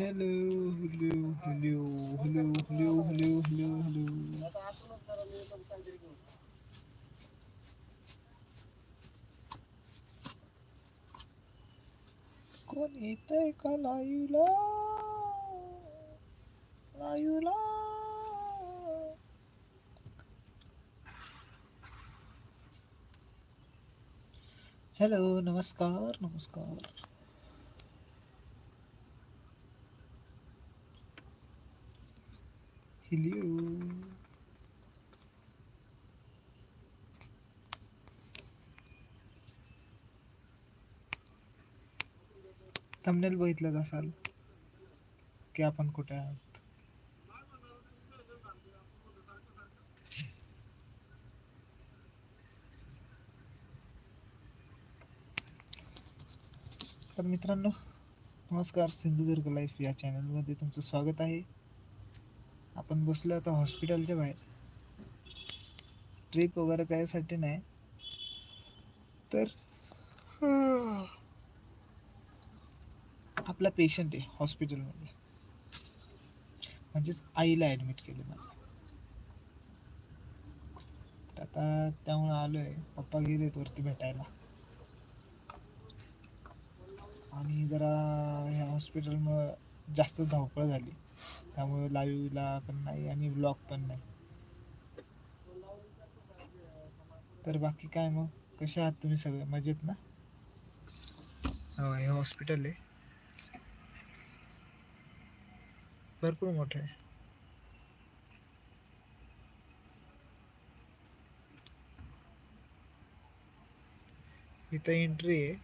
Hello hello hello hello hello hello hello hello कोण येत आहे का लाईव्हला लायूला? हॅलो नमस्कार नमस्कार. हॅलो थंबनेल बघितलं असाल की आपण कुठे आहोत? तर मित्रांनो नमस्कार सिंधुदुर्ग लाईफ या चॅनलमध्ये तुमचं स्वागत आहे. आपण बसलो आता हॉस्पिटलच्या बाहेर. ट्रिप वगैरे त्यासाठी नाही. तर आपला पेशंट आहे हॉस्पिटलमध्ये. म्हणजेच आईला ॲडमिट केलं माझ्या तर आता त्यामुळे आलो आहे पप्पा गेलेत वरती भेटायला. आणि जरा ह्या हॉस्पिटलमुळं जास्त धावपळ झाली. त्यामुळे लाईव्हला पण नाही आणि ब्लॉग पण नाही. तर बाकी काय मग? कसे आहात तुम्ही सगळे? मजेत ना? हो हे हॉस्पिटल आहे. भरपूर मोठं आहे. इथं एंट्री आहे.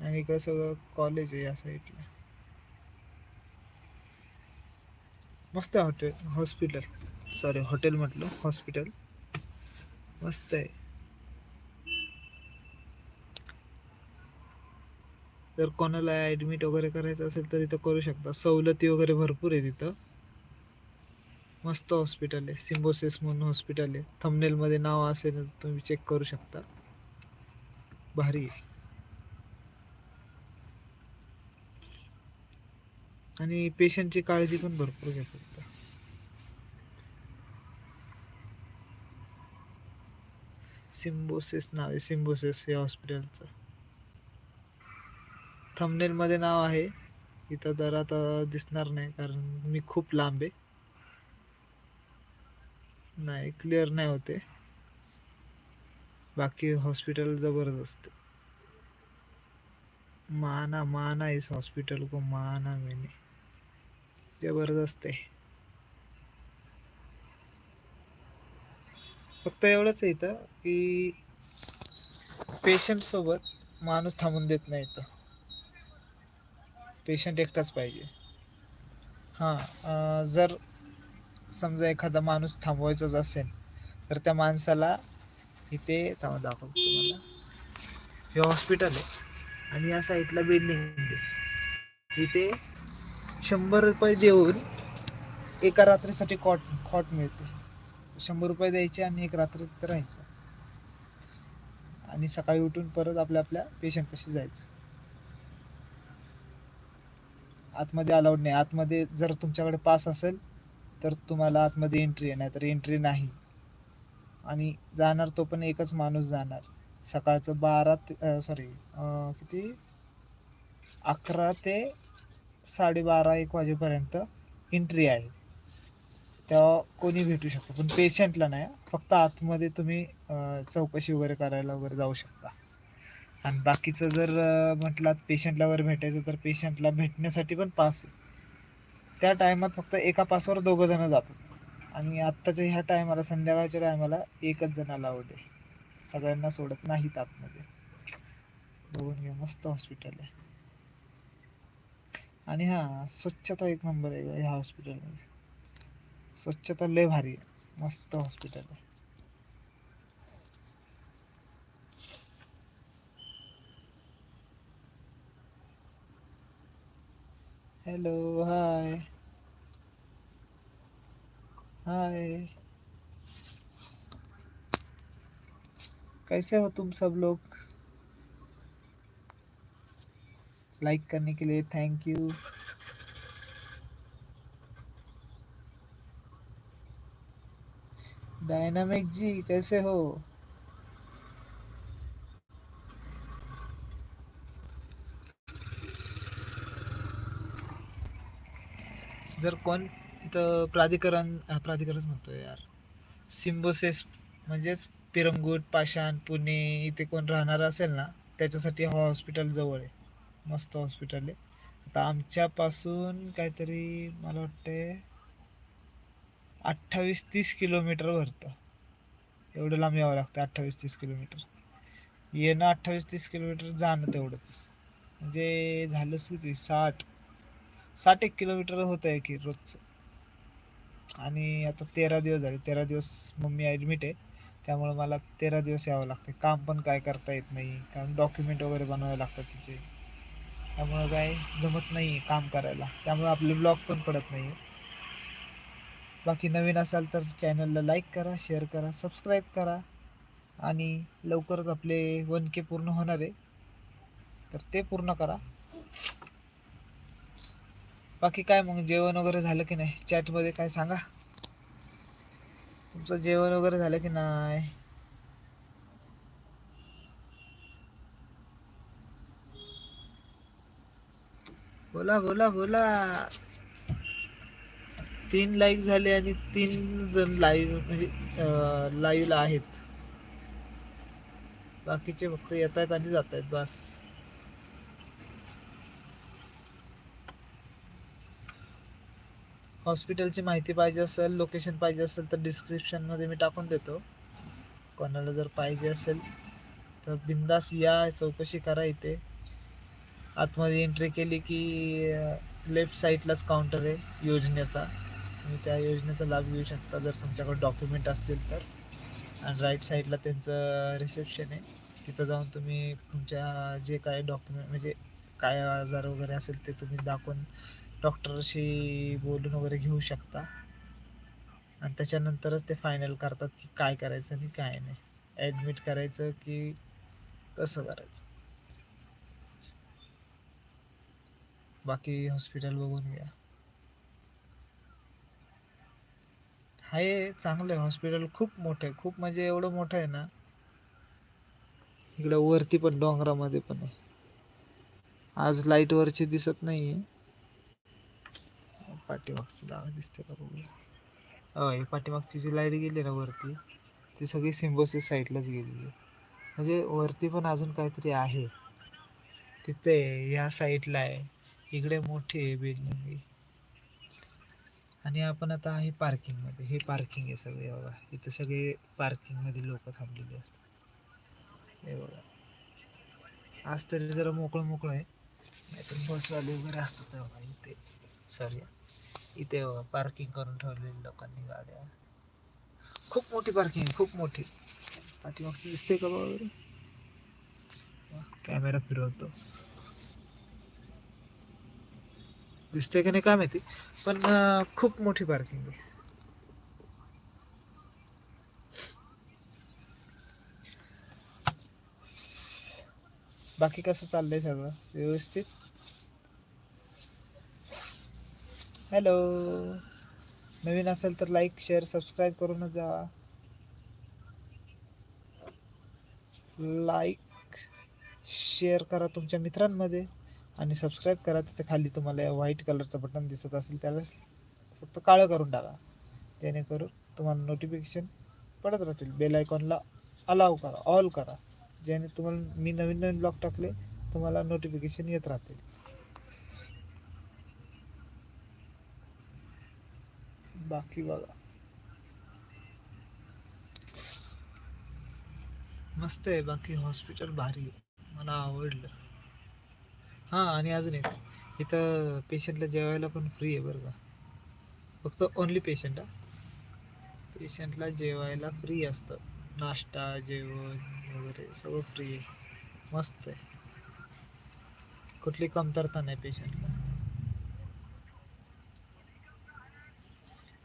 आणि इकडं सगळं कॉलेज आहे या साईडला मस्त आहे हॉटेल हॉस्पिटल सॉरी हॉटेल म्हटलं हॉस्पिटल मस्त आहे. जर कोणाला ॲडमिट वगैरे करायचं असेल तर इथं करू शकता. सवलती वगैरे भरपूर आहे तिथं. मस्त हॉस्पिटल आहे. सिम्बोसिस म्हणून हॉस्पिटल आहे. थंबनेलमध्ये नाव असेल तर तुम्ही चेक करू शकता. भारी आहे. आणि पेशंटची काळजी पण भरपूर घेतात सिम्बोसिस नाव आहे सिम्बोसिस या हॉस्पिटलचं थंबनेलमध्ये नाव आहे. इथं तर आता दिसणार नाही कारण मी खूप लांब आहे. नाही क्लिअर नाही होते. बाकी हॉस्पिटल जबरदस्त. माना माना इस हॉस्पिटल को माना मैंने. जबरदस्त आहे. फक्त एवढंच आहे इथं की पेशंट सोबत माणूस थांबून देत नाही इथं. पेशंट एकटाच पाहिजे. हां जर समजा एखादा माणूस थांबवायचाच असेल तर त्या माणसाला इथे थांबून दाखवतो तुम्हाला. हे हॉस्पिटल आहे आणि या साईडला बिल्डिंग आहे. इथे शंभर रुपये देऊन एका रात्रीसाठी कॉट खॉट मिळते. शंभर रुपये द्यायचे आणि एक रात्र तिथं राहायचं. आणि सकाळी उठून परत आपल्या आपल्या पेशंटपाशी जायचं. आतमध्ये अलाउड नाही. आतमध्ये जर तुमच्याकडे पास असेल तर तुम्हाला आतमध्ये एंट्री आहे नाही तर एंट्री नाही. आणि जाणार तो पण एकच माणूस जाणार. सकाळचं बारा ते सॉरी किती? अकरा ते साडेबारा एक वाजेपर्यंत एंट्री आहे. तेव्हा कोणी भेटू शकतो पण पेशंटला नाही. फक्त आतमध्ये तुम्ही चौकशी वगैरे करायला वगैरे जाऊ शकता. आणि बाकीचं जर म्हटलात पेशंटला वगैरे भेटायचं तर पेशंटला भेटण्यासाठी पण पास आहे. त्या टायमात फक्त एका पासवर दोघं जण जातात. आणि आत्ताच्या ह्या टायमाला संध्याकाळच्या टायमाला एकच जण अलाउड आहे. सगळ्यांना सोडत नाहीत आतमध्ये. बघून घ्या मस्त हॉस्पिटल आहे. आणि हां स्वच्छता एक नंबर आहे ह्या हॉस्पिटलमध्ये स्वच्छता लय भारी आहे. मस्त हॉस्पिटल आहे. हॅलो हाय हाय कैसे हो तुम सब लोग? लाइक करने के लिए थैंक यू। डायनामिक जी कैसे हो? जर कोण इथं प्राधिकरण प्राधिकरण म्हणतोय यार. सिम्बोसेस म्हणजेच पिरंगूट पाषाण पुणे इथे कोण राहणार असेल ना त्याच्यासाठी हॉस्पिटल जवळ आहे. मस्त हॉस्पिटल आहे. आता आमच्यापासून काहीतरी मला वाटते अठ्ठावीस तीस किलोमीटर भरतं एवढं लांब यावं लागतं अठ्ठावीस तीस किलोमीटर येणं अठ्ठावीस तीस किलोमीटर जाणं तेवढंच. म्हणजे झालंच किती? साठ. साठ एक किलोमीटर होतं आहे की रोजचं. आणि आता तेरा दिवस झाले. तेरा दिवस मम्मी ॲडमिट आहे. त्यामुळे मला तेरा दिवस यावं लागते काम पण काय करता येत नाही. कारण डॉक्युमेंट वगैरे बनवावे लागतात तिचे. त्यामुळं काय जमत नाही काम करायला. त्यामुळे आपले ब्लॉग पण पडत नाही बाकी नवीन असाल तर चॅनलला लाईक करा शेअर करा सबस्क्राईब करा. आणि लवकरच आपले वन के पूर्ण होणार आहे. तर ते पूर्ण करा. बाकी काय मग जेवण वगैरे झालं की नाही? चॅटमध्ये काय सांगा? तुमचं जेवण वगैरे झालं की नाही? बोला बोला बोला. तीन लाईक झाले आणि तीन जण लाईव्ह म्हणजे लाईव्हला आहेत. बाकीचे फक्त येत आहेत आणि जात आहेत बस. हॉस्पिटलची माहिती पाहिजे असेल लोकेशन पाहिजे असेल तर डिस्क्रिप्शनमध्ये मी टाकून देतो. कोणाला जर पाहिजे असेल तर बिंदास या चौकशी करा इथे. आतमध्ये एंट्री केली की लेफ्ट साईडलाच काउंटर आहे योजनेचा. तुम्ही त्या योजनेचा लाभ घेऊ शकता. जर तुमच्याकडे डॉक्युमेंट असतील तर. आणि राईट साईडला त्यांचं रिसेप्शन आहे. तिथं जाऊन तुम्ही तुमच्या जे काय डॉक्युमेंट म्हणजे काय आजार वगैरे असेल ते तुम्ही दाखवून डॉक्टरशी बोलून वगैरे घेऊ शकता. आणि त्याच्यानंतरच ते फायनल करतात की काय करायचं आणि काय नाही. ॲडमिट करायचं की कसं करायचं. बाकी हॉस्पिटल बघून घ्या. आहे चांगलं आहे हॉस्पिटल खूप मोठं आहे. खूप म्हणजे एवढं मोठं आहे ना. इकडं वरती पण डोंगरामध्ये पण आहे. आज लाइट वरची दिसत नाही आहे पाठीमागची जागा दिसते का बघूया. होय पाठीमागची जी लाइट गेली ना वरती ती सगळी सिम्बोसिस साईडलाच गेलेली म्हणजे वरती पण अजून काहीतरी आहे. तिथे ह्या साईडला आहे. इकडे मोठी आहे बिल्डिंग. आणि आपण आता आहे पार्किंगमध्ये हे पार्किंग आहे सगळे बघा. इथे सगळे पार्किंगमध्ये लोक थांबलेली असतात. हे बघा. आज तरी जरा मोकळं मोकळं आहे. नाहीतर बसवाले वगैरे असतात बघा इथे. सॉरी इथे बघा पार्किंग करून ठेवलेली लोकांनी गाड्या. खूप मोठी पार्किंग आहे खूप मोठी. पाठीमागची दिसते का बघा वगैरे कॅमेरा फिरवतो. दिसते का नाही काय माहिती पण खूप मोठी पार्किंग आहे. बाकी कसं चाललंय सगळं? व्यवस्थित? हॅलो नवीन असेल तर लाईक शेअर सबस्क्राईब करूनच जा. लाईक शेअर करा तुमच्या मित्रांमध्ये. आणि सबस्क्राईब करा तिथे खाली तुम्हाला व्हाईट कलरचं बटन दिसत असेल त्याला फक्त काळं करून टाका. जेणेकरून तुम्हाला नोटिफिकेशन पडत राहतील. बेल आयकॉनला अलाव करा ऑल करा. ज्याने तुम्हाला मी नवीन नवीन ब्लॉग टाकले तुम्हाला नोटिफिकेशन येत राहतील. बाकी बघा. मस्त आहे बाकी हॉस्पिटल भारी आहे. मला आवडलं. हां आणि अजून एक. इथं पेशंटला जेवायला पण फ्री आहे बरं का. फक्त ओन्ली पेशंट हा. पेशंटला जेवायला फ्री असतं. नाश्ता जेवण वगैरे सगळं फ्री आहे. मस्त आहे. कुठली कमतरता नाही पेशंटला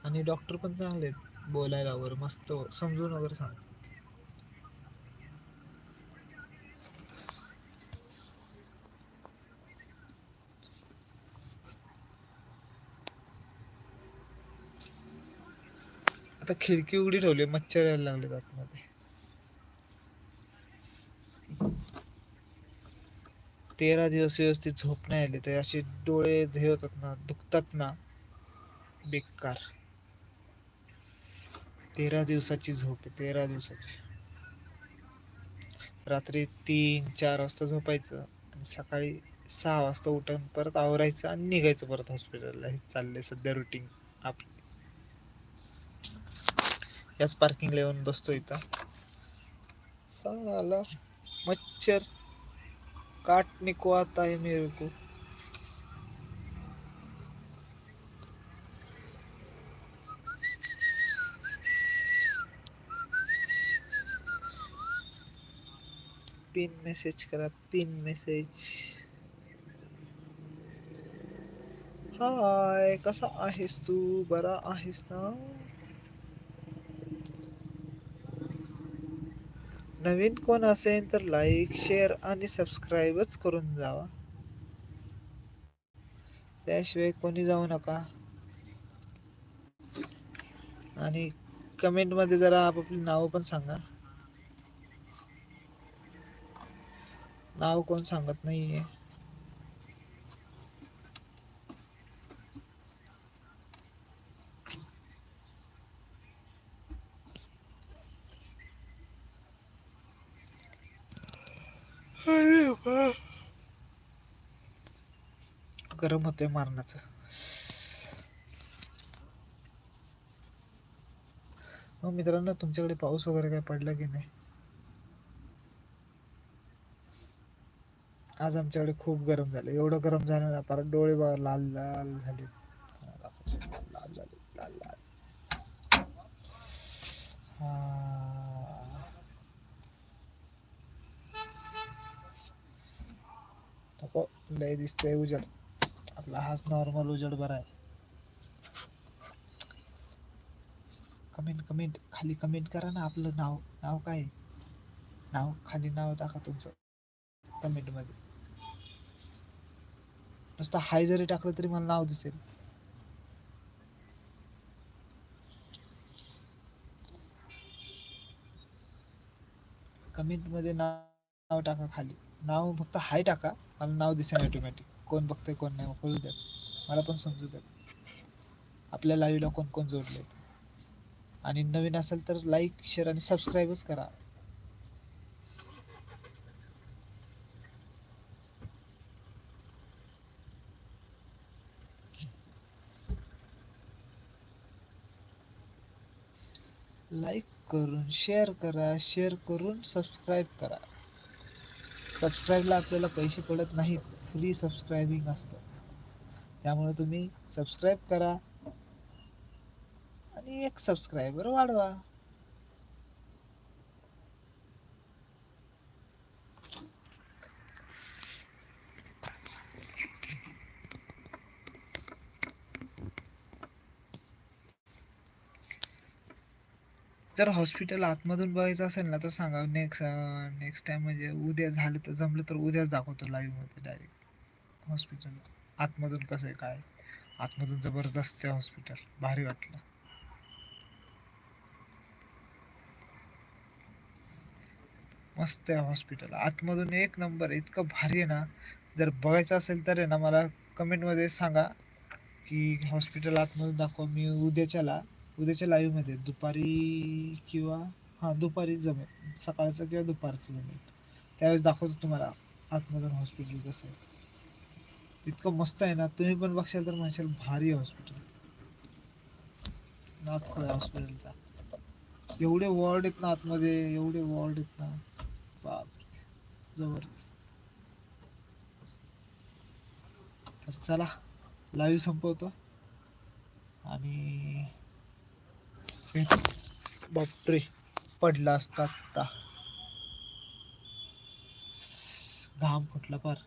आणि डॉक्टर पण चांगले आहेत. बोलायला वगैरे मस्त समजून वगैरे सांगतात. आता खिडकी उघडी ठेवली मच्छर यायला लागले आतमध्ये. तेरा दिवस व्यवस्थित झोप नाही आली ते असे डोळे हे होतात ना दुखतात ना बेकार. तेरा दिवसाची झोप आहे तेरा दिवसाची. रात्री तीन चार वाजता झोपायचं आणि सकाळी सहा वाजता उठून परत आवरायचं आणि निघायचं परत हॉस्पिटलला हे चाललंय सध्या रुटीन आपलं याच पार्किंगला येऊन बसतो इथं. साला मच्छर. काट निको आता आहे मेरे को पिन मेसेज करा पिन मेसेज हाय कसा आहेस तू? बरा आहेस ना? नवीन कोण असेल तर लाईक शेअर आणि सबस्क्राईबच करून जावा. त्याशिवाय कोणी जाऊ नका. आणि कमेंटमध्ये जरा आपापली नावं पण सांगा. नाव कोण सांगत नाही आहे बा. गरम होतंय मारण्याचं हो मित्रांनो तुमच्याकडे पाऊस वगैरे काय पडला की नाही? आज आमच्याकडे खूप गरम झालं. एवढं गरम झालं ना परत डोळे बघा लाल लाल झाले. लाल झाले लाल लाल नको लय दिसतंय उजड. आपला हाच नॉर्मल उजड बरा आहे. कमेंट कमेंट खाली कमेंट करा ना आपलं नाव. नाव काय आहे? नाव खाली नाव टाका तुमचं. कमेंटमध्ये नुसतं हाय जरी टाकलं तरी मला नाव दिसेल. कमेंटमध्ये नाव नाव टाका खाली. नाव फक्त हाय टाका. मला नाव दिसेल ऑटोमॅटिक कोण बघतंय कोण नाही कळू द्या मला पण समजू द्या आपल्या लाईव्हला कोण कोण जोडले आणि नवीन असेल तर लाईक शेअर आणि सबस्क्राईबच करा. लाईक करून शेअर करा शेअर करून सबस्क्राईब करा. सबस्क्राईबला आपल्याला पैसे पडत नाहीत. फ्री सबस्क्रायबिंग असतं. त्यामुळे तुम्ही सबस्क्राईब करा आणि एक सबस्क्रायबर वाढवा. जर हॉस्पिटल आतमधून बघायचं असेल ना तर सांगा. नेक्स्ट नेक्स्ट टाइम म्हणजे उद्या झालं तर जमलं तर उद्याच दाखवतो लाईव्हमध्ये डायरेक्ट हॉस्पिटल आतमधून कसं आहे काय? आतमधून जबरदस्त आहे हॉस्पिटल भारी वाटलं. मस्त आहे हॉस्पिटल आतमधून एक नंबर इतकं भारी आहे ना. जर बघायचं असेल तर आहे ना मला कमेंटमध्ये सांगा की हॉस्पिटल आतमधून दाखवा. मी उद्याच्याला उद्याच्या लाईव्हमध्ये दुपारी किंवा हां दुपारी जमेल. सकाळचं किंवा दुपारचं जमेल. त्यावेळेस दाखवतो तुम्हाला आतमधून हॉस्पिटल कसं आहे. इतकं मस्त आहे ना तुम्ही पण बघशाल तर म्हणशाल भारी हॉस्पिटल नागखोळा हॉस्पिटलचा एवढे वॉर्ड आहेत ना आतमध्ये एवढे वॉर्ड आहेत ना. बापरे जबरदस्त. तर चला लाईव्ह संपवतो. आणि बापरे पडला असता घाम फुटला पार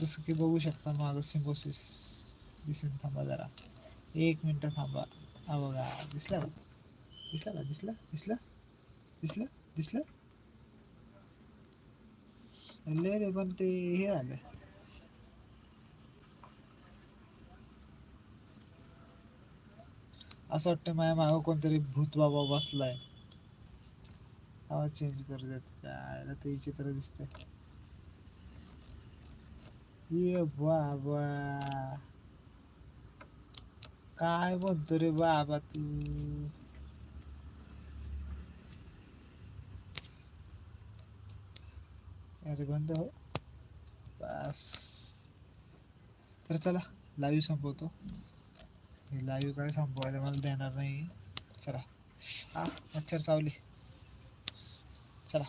जसं की बघू शकता माझं सिम्बोसिस दिसून थांबा जरा. एक मिनटं थांबा. हा बघा दिसला का? दिसला का? दिसला? दिसला? दिसला? दिसला? अल्ले रे पण ते हे आलं. असं वाटतं माझ्या मागं कोणतरी भूत बाबा बसलाय. आवाज चेंज करत ते चित्र दिसतंय. ये बाबा. काय म्हणतो रे बाबा तू? अरे बंद हो. बस. तर चला लाईव्ह संपवतो. हे लाईव्ह काय संपवायला मला देणार नाही. चला. हा मच्छर चावली चला.